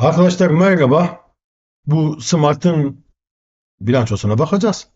Arkadaşlar merhaba. Bu Smart'ın bilançosuna bakacağız.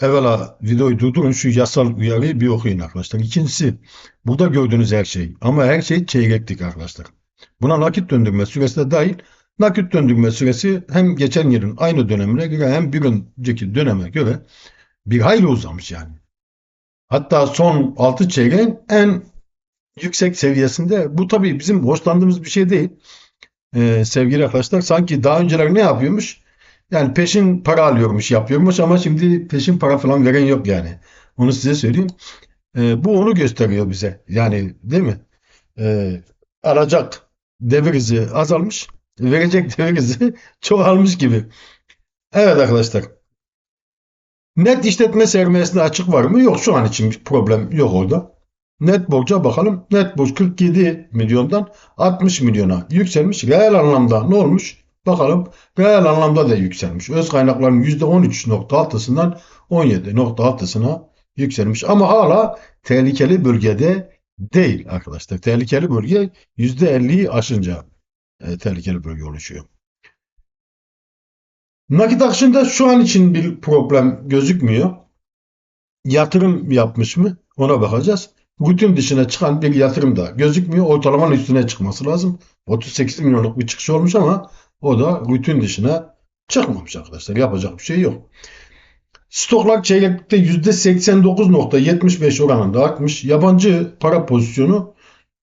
Evvela videoyu durdurun şu yasal uyarıyı bir okuyun arkadaşlar. İkincisi burada gördüğünüz her şey ama her şey çeyreklik arkadaşlar. Buna nakit döndürme süresi de dahil. Nakit döndürme süresi hem geçen yılın aynı dönemine göre hem bir önceki döneme göre bir hayli uzamış yani. Hatta son 6 çeyreğin en yüksek seviyesinde. Bu tabii bizim hoşlandığımız bir şey değil e, sevgili arkadaşlar. Sanki daha önceler ne yapıyormuş? Yani peşin para alıyormuş, yapıyormuş ama şimdi peşin para falan veren yok yani. Onu size söyleyeyim. E, bu onu gösteriyor bize. Yani değil mi? E, alacak devir hızı azalmış, verecek devir hızı çoğalmış gibi. Evet arkadaşlar. Net işletme sermayesinde açık var mı? Yok şu an için problem yok orada. Net borca bakalım. Net borç 47 milyondan 60 milyona yükselmiş. Reel anlamda ne olmuş? Bakalım. Reel anlamda da yükselmiş. Öz kaynakların %13.6'sından 17.6'sına yükselmiş. Ama hala tehlikeli bölgede değil arkadaşlar. Tehlikeli bölge %50'yi aşınca e, tehlikeli bölge oluşuyor. Nakit akışında şu an için bir problem gözükmüyor. Yatırım yapmış mı? Ona bakacağız rutin dışına çıkan bir yatırım da gözükmüyor. Ortalamanın üstüne çıkması lazım. 38 milyonluk bir çıkış olmuş ama o da rutin dışına çıkmamış arkadaşlar. Yapacak bir şey yok. Stoklar çeyrekte %89.75 oranında artmış. Yabancı para pozisyonu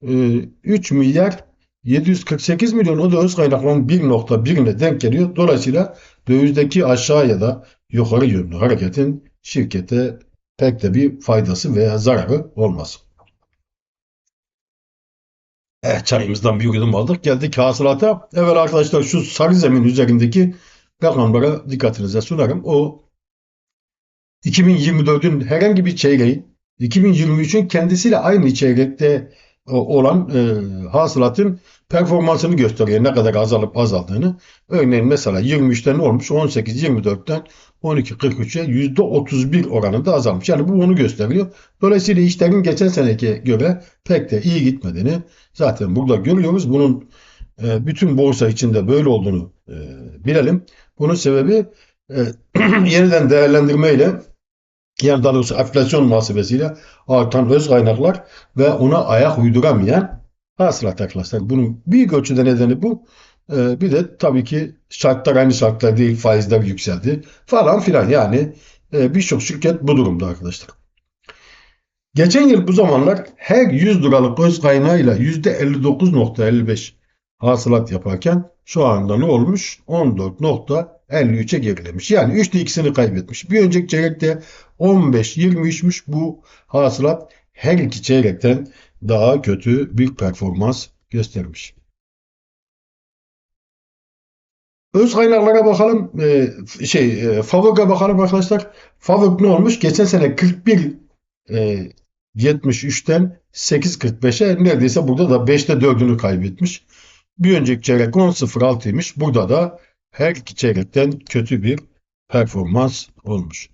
3 e, milyar 748 milyon o da öz kaynakların 1.1'ine denk geliyor. Dolayısıyla dövizdeki aşağı ya da yukarı yönlü hareketin şirkete pek de bir faydası veya zararı olmaz. Evet çayımızdan bir yudum aldık. Geldik hasılata. Evet arkadaşlar şu sarı zemin üzerindeki rakamlara dikkatinize sunarım. O 2024'ün herhangi bir çeyreği 2023'ün kendisiyle aynı çeyrekte olan e, hasılatın performansını gösteriyor. Ne kadar azalıp azaldığını. Örneğin mesela 23'ten olmuş 18-24'ten 12-43'e %31 oranında azalmış. Yani bu onu gösteriyor. Dolayısıyla işlerin geçen seneki göre pek de iyi gitmediğini zaten burada görüyoruz. Bunun e, bütün borsa içinde böyle olduğunu e, bilelim. Bunun sebebi e, yeniden değerlendirmeyle yani daha doğrusu enflasyon muhasebesiyle artan öz kaynaklar ve ona ayak uyduramayan hasılat arkadaşlar. Bunun büyük ölçüde nedeni bu. Ee, bir de tabii ki şartlar aynı şartlar değil, faizler yükseldi falan filan. Yani e, birçok şirket bu durumda arkadaşlar. Geçen yıl bu zamanlar her 100 liralık öz kaynağıyla %59.55 hasılat yaparken şu anda ne olmuş? 14.53'e gerilemiş. Yani 3'te ikisini kaybetmiş. Bir önceki çeyrekte 15-23'müş bu hasılat her iki çeyrekten daha kötü bir performans göstermiş. Öz kaynaklara bakalım. E, şey, e, Favok'a bakalım arkadaşlar. Favok ne olmuş? Geçen sene 41 e, 73'ten 8.45'e neredeyse burada da 5'te 4'ünü kaybetmiş. Bir önceki çeyrek 10.06'ymış. Burada da her iki çeyrekten kötü bir performans olmuş.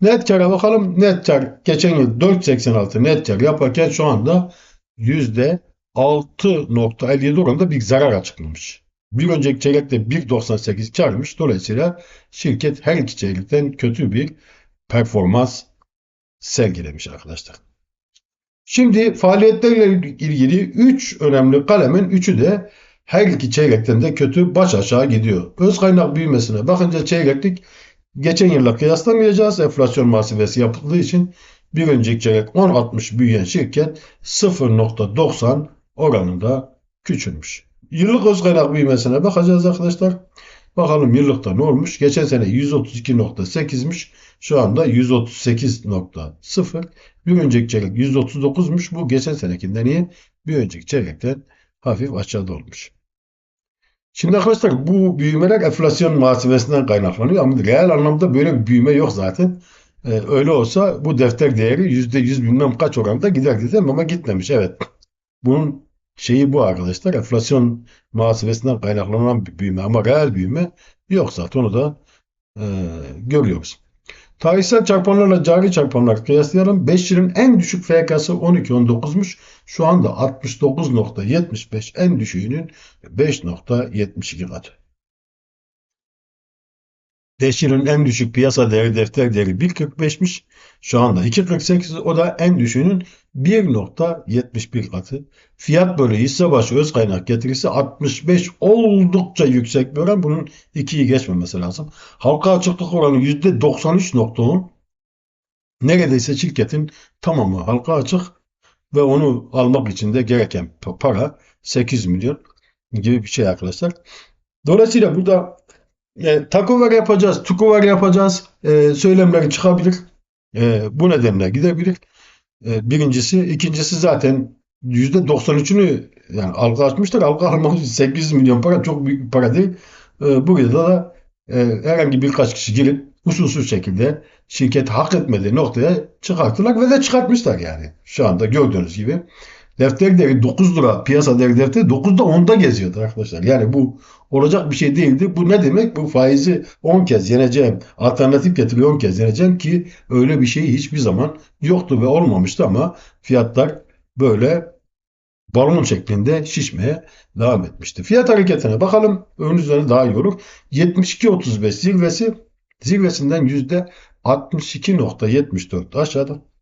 Net kar'a bakalım. Net kar geçen yıl 4.86 net kar yaparken şu anda %6.57 oranında bir zarar açıklamış. Bir önceki çeyrekte 1.98 karmış. Dolayısıyla şirket her iki çeyrekten kötü bir performans sergilemiş arkadaşlar. Şimdi faaliyetlerle ilgili 3 önemli kalemin 3'ü de her iki çeyrekten de kötü baş aşağı gidiyor. Öz kaynak büyümesine bakınca çeyreklik geçen yılla kıyaslamayacağız. Enflasyon muhasebesi yapıldığı için bir önceki çeyrek 10.60 büyüyen şirket 0.90 oranında küçülmüş. Yıllık öz kaynak büyümesine bakacağız arkadaşlar. Bakalım yıllıkta ne olmuş? Geçen sene 132.8'miş. Şu anda 138.0. Bir önceki çeyrek 139'muş. Bu geçen senekinden iyi. Bir önceki çeyrekten hafif aşağıda olmuş. Şimdi arkadaşlar bu büyümeler enflasyon muhasebesinden kaynaklanıyor ama reel anlamda böyle bir büyüme yok zaten. Ee, öyle olsa bu defter değeri %100 bilmem kaç oranda gider dedim ama gitmemiş. Evet. Bunun şeyi bu arkadaşlar. Enflasyon muhasebesinden kaynaklanan bir büyüme ama reel büyüme yok zaten onu da e, görüyoruz. Tarihsel çarpanlarla cari çarpanlar kıyaslayalım. 5 yılın en düşük FK'sı 12.19'muş. Şu anda 69.75 en düşüğünün 5.72 katı. 5 yılın en düşük piyasa değeri defter değeri 1.45'miş. Şu anda 2.48 o da en düşüğünün 1.71 katı. Fiyat bölü hisse başı öz kaynak getirisi 65 oldukça yüksek bir oran. Bunun 2'yi geçmemesi lazım. Halka açıklık oranı %93.10. Neredeyse şirketin tamamı halka açık ve onu almak için de gereken para 8 milyon gibi bir şey arkadaşlar. Dolayısıyla burada e, takover yapacağız, tukover yapacağız e, söylemleri çıkabilir. E, bu nedenle gidebilir. E, birincisi. ikincisi zaten %93'ünü yani algı açmışlar. Algı almak için 800 milyon para çok büyük bir para değil. E, burada da e, herhangi birkaç kişi gelip usulsüz şekilde şirket hak etmediği noktaya çıkarttılar ve de çıkartmışlar yani. Şu anda gördüğünüz gibi. Defter değeri 9 lira piyasa değeri defteri 9'da 10'da geziyordu arkadaşlar. Yani bu olacak bir şey değildi. Bu ne demek? Bu faizi 10 kez yeneceğim. Alternatif getiriyor 10 kez yeneceğim ki öyle bir şey hiçbir zaman yoktu ve olmamıştı ama fiyatlar böyle balon şeklinde şişmeye devam etmişti. Fiyat hareketine bakalım. Ön üzerine daha iyi olur. 72.35 zirvesi zirvesinden %62.74 aşağıda.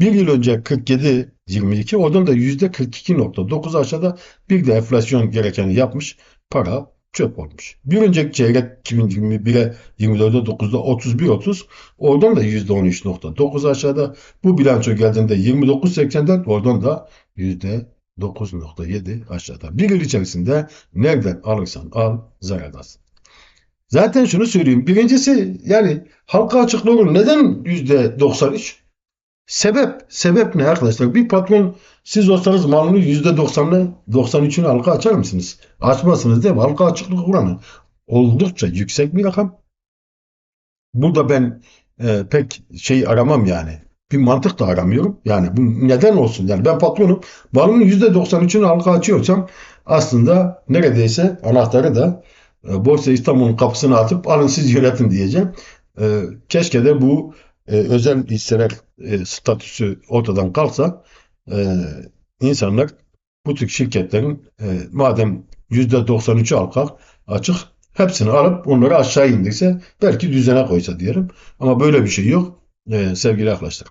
Bir yıl önce 47.22 oradan da %42.9 aşağıda bir de enflasyon gerekeni yapmış. Para çöp olmuş. Bir önceki çeyrek 2021'e 24'e 9'da 31.30 oradan da %13.9 aşağıda. Bu bilanço geldiğinde 29.84 oradan da %9.7 aşağıda. Bir yıl içerisinde nereden alırsan al zarardasın. Zaten şunu söyleyeyim. Birincisi yani halka açıklığı neden %93? Sebep, sebep ne arkadaşlar? Bir patron siz olsanız malını %90'ını 93'ünü halka açar mısınız? Açmazsınız değil mi? Halka açıklık oranı oldukça yüksek bir rakam. Burada ben e, pek şey aramam yani. Bir mantık da aramıyorum. Yani bu neden olsun? Yani ben patronum. Malımın %93'ünü halka açıyorsam aslında neredeyse anahtarı da e, Borsa İstanbul'un kapısına atıp alın siz yönetin diyeceğim. E, keşke de bu e, özel hisseler e, statüsü ortadan kalksa e, insanlar bu tür şirketlerin e, madem %93'ü halka açık hepsini alıp onları aşağı indirse belki düzene koysa diyelim. Ama böyle bir şey yok e, sevgili arkadaşlar.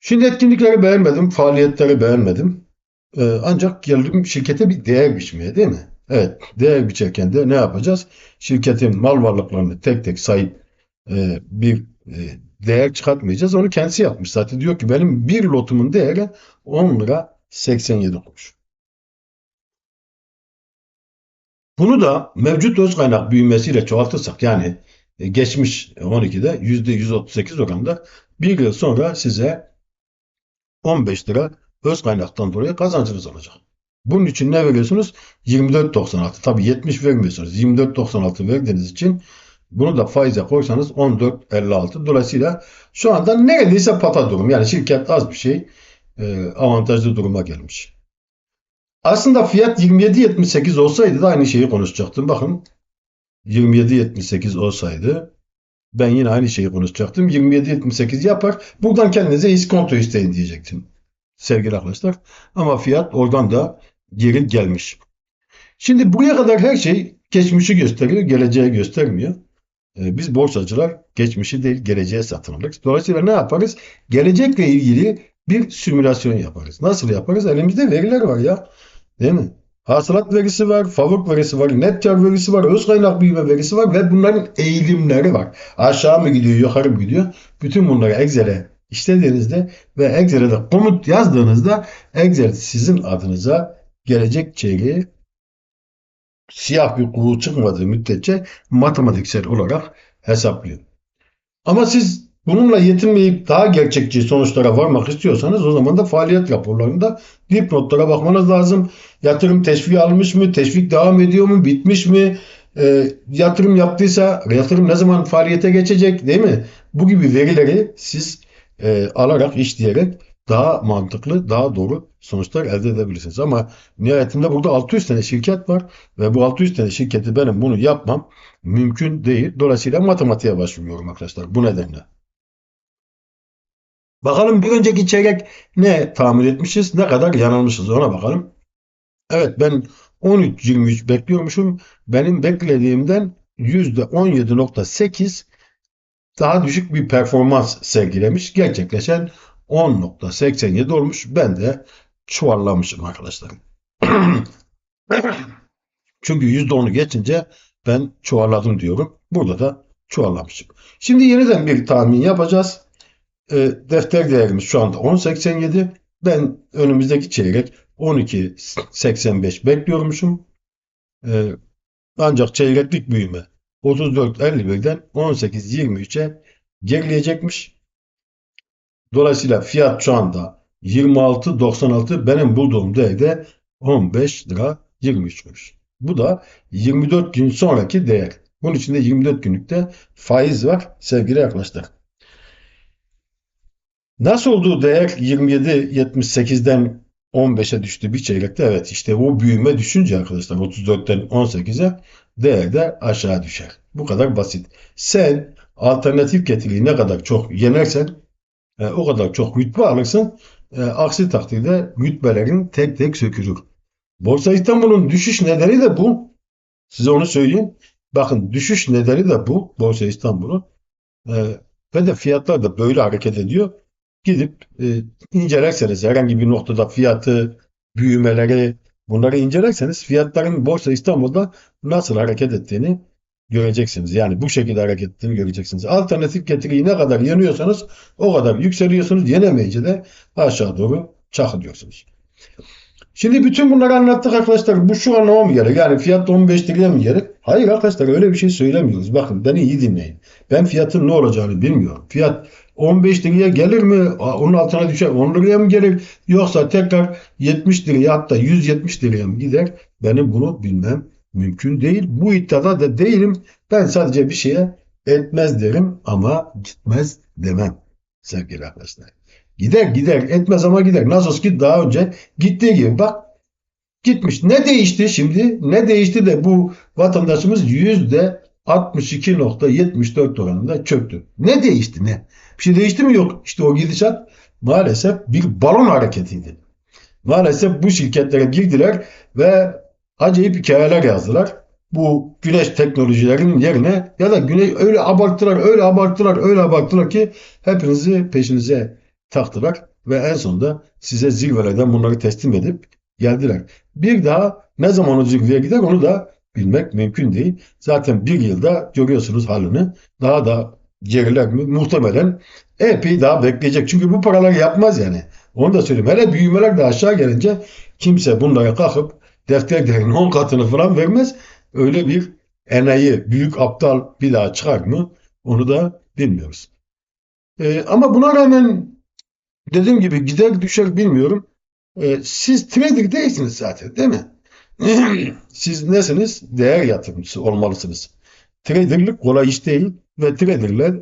Şimdi etkinlikleri beğenmedim, faaliyetleri beğenmedim. E, ancak geldim şirkete bir değer biçmeye değil mi? Evet, değer biçerken de ne yapacağız? Şirketin mal varlıklarını tek tek sayıp e, bir e, değer çıkartmayacağız. Onu kendisi yapmış zaten. Diyor ki benim bir lotumun değeri 10 lira 87 kuruş. Bunu da mevcut öz kaynak büyümesiyle çoğaltırsak yani e, geçmiş 12'de %138 oranda bir yıl sonra size 15 lira öz kaynaktan dolayı kazancınız olacak. Bunun için ne veriyorsunuz? 24.96. Tabii 70 vermiyorsunuz. 24.96 verdiğiniz için bunu da faize koysanız 14.56. Dolayısıyla şu anda neredeyse pata durum. Yani şirket az bir şey e, avantajlı duruma gelmiş. Aslında fiyat 27.78 olsaydı da aynı şeyi konuşacaktım. Bakın 27.78 olsaydı ben yine aynı şeyi konuşacaktım. 27.78 yapar. Buradan kendinize iskonto isteyin diyecektim. Sevgili arkadaşlar. Ama fiyat oradan da geri gelmiş. Şimdi buraya kadar her şey geçmişi gösteriyor, geleceği göstermiyor. Ee, biz borsacılar geçmişi değil geleceğe satın alırız. Dolayısıyla ne yaparız? Gelecekle ilgili bir simülasyon yaparız. Nasıl yaparız? Elimizde veriler var ya. Değil mi? Hasılat verisi var, favuk verisi var, net kar verisi var, öz kaynak büyüme verisi var ve bunların eğilimleri var. Aşağı mı gidiyor, yukarı mı gidiyor? Bütün bunları Excel'e işlediğinizde ve Excel'e de komut yazdığınızda Excel sizin adınıza gelecek çeyreği siyah bir kuğu çıkmadığı müddetçe matematiksel olarak hesaplıyor. Ama siz bununla yetinmeyip daha gerçekçi sonuçlara varmak istiyorsanız o zaman da faaliyet raporlarında dipnotlara bakmanız lazım. Yatırım teşvik almış mı? Teşvik devam ediyor mu? Bitmiş mi? E, yatırım yaptıysa yatırım ne zaman faaliyete geçecek değil mi? Bu gibi verileri siz e, alarak işleyerek daha mantıklı, daha doğru sonuçlar elde edebilirsiniz. Ama nihayetinde burada 600 tane şirket var ve bu 600 tane şirketi benim bunu yapmam mümkün değil. Dolayısıyla matematiğe başvuruyorum arkadaşlar bu nedenle. Bakalım bir önceki çeyrek ne tahmin etmişiz, ne kadar yanılmışız ona bakalım. Evet ben 13-23 bekliyormuşum. Benim beklediğimden %17.8 daha düşük bir performans sergilemiş. Gerçekleşen 10.87 olmuş. Ben de çuvallamışım arkadaşlar. Çünkü %10'u geçince ben çuvalladım diyorum. Burada da çuvallamışım. Şimdi yeniden bir tahmin yapacağız. E, defter değerimiz şu anda 10.87. Ben önümüzdeki çeyrek 12.85 bekliyormuşum. E, ancak çeyreklik büyüme 34.51'den 18.23'e gerileyecekmiş. Dolayısıyla fiyat şu anda 26.96 benim bulduğum değerde 15 lira 23 kuruş. Bu da 24 gün sonraki değer. Bunun içinde 24 günlükte faiz var sevgili arkadaşlar. Nasıl olduğu değer 27.78'den 15'e düştü bir çeyrekte. Evet işte o büyüme düşünce arkadaşlar 34'ten 18'e değer de aşağı düşer. Bu kadar basit. Sen alternatif getiriyi ne kadar çok yenersen e, o kadar çok rütbe alırsın. E, aksi takdirde rütbelerin tek tek sökülür. Borsa İstanbul'un düşüş nedeni de bu. Size onu söyleyeyim. Bakın düşüş nedeni de bu. Borsa İstanbul'un. E, ve de fiyatlar da böyle hareket ediyor. Gidip e, incelerseniz herhangi bir noktada fiyatı, büyümeleri bunları incelerseniz fiyatların Borsa İstanbul'da nasıl hareket ettiğini göreceksiniz. Yani bu şekilde hareket ettiğini göreceksiniz. Alternatif getiriyi ne kadar yeniyorsanız o kadar yükseliyorsunuz. Yenemeyince de aşağı doğru çakılıyorsunuz. Şimdi bütün bunları anlattık arkadaşlar. Bu şu anlama mı gelir? Yani fiyat 15 liraya mı gelir? Hayır arkadaşlar öyle bir şey söylemiyoruz. Bakın beni iyi dinleyin. Ben fiyatın ne olacağını bilmiyorum. Fiyat 15 liraya gelir mi? Onun altına düşer 10 liraya mı gelir? Yoksa tekrar 70 liraya hatta 170 liraya mı gider? Benim bunu bilmem mümkün değil. Bu iddiada da değilim. Ben sadece bir şeye etmez derim ama gitmez demem sevgili arkadaşlar. Gider gider etmez ama gider. Nasıl ki daha önce gittiği gibi bak gitmiş. Ne değişti şimdi? Ne değişti de bu vatandaşımız yüzde 62.74 oranında çöktü. Ne değişti ne? Bir şey değişti mi? Yok. İşte o gidişat maalesef bir balon hareketiydi. Maalesef bu şirketlere girdiler ve acayip hikayeler yazdılar. Bu güneş teknolojilerinin yerine ya da güneş öyle abarttılar, öyle abarttılar, öyle abarttılar ki hepinizi peşinize taktılar ve en sonunda size zirvelerden bunları teslim edip geldiler. Bir daha ne zaman o zirveye gider onu da bilmek mümkün değil. Zaten bir yılda görüyorsunuz halini. Daha da geriler mi? Muhtemelen epey daha bekleyecek. Çünkü bu paralar yapmaz yani. Onu da söyleyeyim. Hele büyümeler de aşağı gelince kimse bunlara kalkıp defter değerinin 10 katını falan vermez. Öyle bir enayi, büyük aptal bir daha çıkar mı? Onu da bilmiyoruz. Ee, ama buna rağmen dediğim gibi gider düşer bilmiyorum. Ee, siz trader değilsiniz zaten değil mi? siz nesiniz? Değer yatırımcısı olmalısınız. Traderlık kolay iş değil ve traderler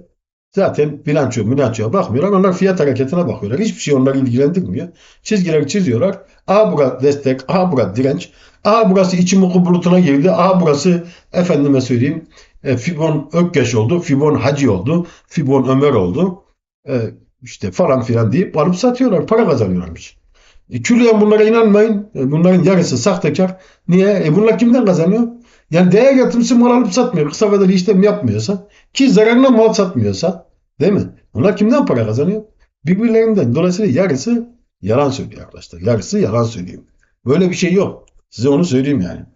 zaten bilanço bilançoya bakmıyorlar. Onlar fiyat hareketine bakıyorlar. Hiçbir şey onları ilgilendirmiyor. Çizgiler çiziyorlar. Aha burası destek, aha burası direnç, aha burası içim oku bulutuna girdi, aha burası efendime söyleyeyim e, Fibon Ökkeş oldu, Fibon Hacı oldu, Fibon Ömer oldu. E, işte falan filan deyip alıp satıyorlar. Para kazanıyorlarmış. E, külliyen bunlara inanmayın. E, bunların yarısı sahtekar. Niye? E, bunlar kimden kazanıyor? Yani değer yatırımcısı mal alıp satmıyor. Kısa vadeli işlem yapmıyorsa ki zararına mal satmıyorsa değil mi? Bunlar kimden para kazanıyor? Birbirlerinden. Dolayısıyla yarısı yalan söylüyor arkadaşlar. Yarısı yalan söylüyor. Böyle bir şey yok. Size onu söyleyeyim yani.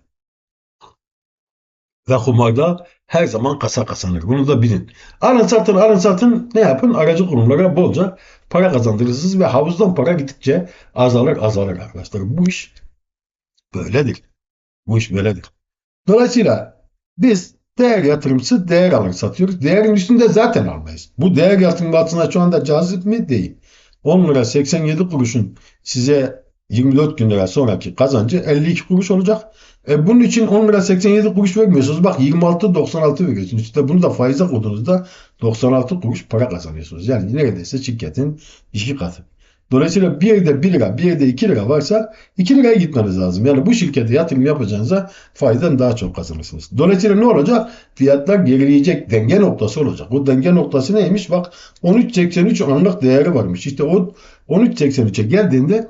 Ve kumarda her zaman kasa kazanır. Bunu da bilin. Alın satın alın satın ne yapın? Aracı kurumlara bolca para kazandırırsınız ve havuzdan para gittikçe azalır azalır arkadaşlar. Bu iş böyledir. Bu iş böyledir. Dolayısıyla biz değer yatırımcısı değer alır satıyoruz. Değerin üstünde zaten almayız. Bu değer yatırımı altına şu anda cazip mi? Değil. 10 lira 87 kuruşun size 24 gün lira sonraki kazancı 52 kuruş olacak. E bunun için 10 lira 87 kuruş vermiyorsunuz. Bak 26-96 veriyorsunuz. İşte bunu da faize koyduğunuzda 96 kuruş para kazanıyorsunuz. Yani neredeyse şirketin iki katı. Dolayısıyla bir yerde 1 lira, bir yerde 2 lira varsa 2 liraya gitmeniz lazım. Yani bu şirkete yatırım yapacağınıza faizden daha çok kazanırsınız. Dolayısıyla ne olacak? Fiyatlar gerileyecek. Denge noktası olacak. O denge noktası neymiş? Bak 13.83 anlık değeri varmış. İşte o 13.83'e geldiğinde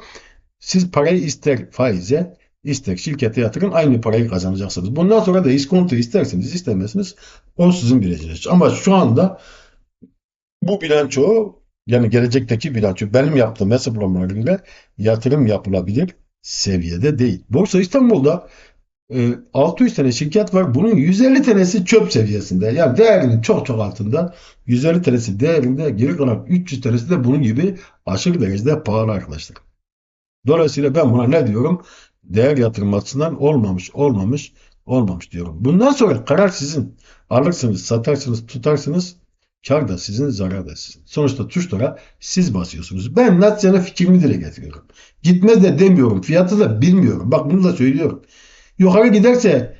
siz parayı ister faize, ister şirkete yatırın aynı parayı kazanacaksınız. Bundan sonra da iskonto isterseniz istemezsiniz o sizin bileceğiniz. Ama şu anda bu bilanço yani gelecekteki bilanço benim yaptığım hesaplamalarıyla yatırım yapılabilir seviyede değil. Borsa İstanbul'da e, 600 tane şirket var. Bunun 150 tanesi çöp seviyesinde. Yani değerinin çok çok altında. 150 tanesi değerinde. Geri kalan 300 tanesi de bunun gibi aşırı derecede pahalı arkadaşlar. Dolayısıyla ben buna ne diyorum? Değer yatırım açısından olmamış, olmamış, olmamış diyorum. Bundan sonra karar sizin. Alırsınız, satarsınız, tutarsınız. Kar da sizin, zarar da sizin. Sonuçta tuşlara siz basıyorsunuz. Ben naçizane fikrimi dile getiriyorum. Gitmez de demiyorum. Fiyatı da bilmiyorum. Bak bunu da söylüyorum. Yukarı giderse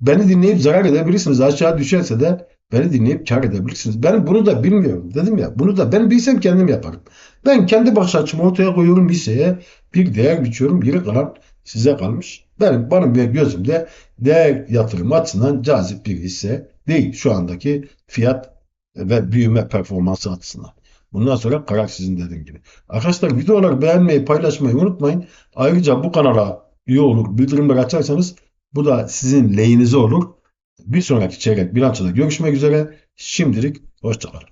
beni dinleyip zarar edebilirsiniz. Aşağı düşerse de beni dinleyip kar edebilirsiniz. Ben bunu da bilmiyorum. Dedim ya bunu da ben bilsem kendim yaparım. Ben kendi bakış açımı ortaya koyuyorum hisseye. Bir değer biçiyorum. Geri kalan size kalmış. Benim, benim bir gözümde değer yatırım açısından cazip bir hisse değil. Şu andaki fiyat ve büyüme performansı açısından. Bundan sonra karar sizin dediğim gibi. Arkadaşlar videoları beğenmeyi, paylaşmayı unutmayın. Ayrıca bu kanala üye olur, bildirimleri açarsanız bu da sizin lehinize olur. Bir sonraki çeyrek bilançoda görüşmek üzere. Şimdilik hoşçakalın.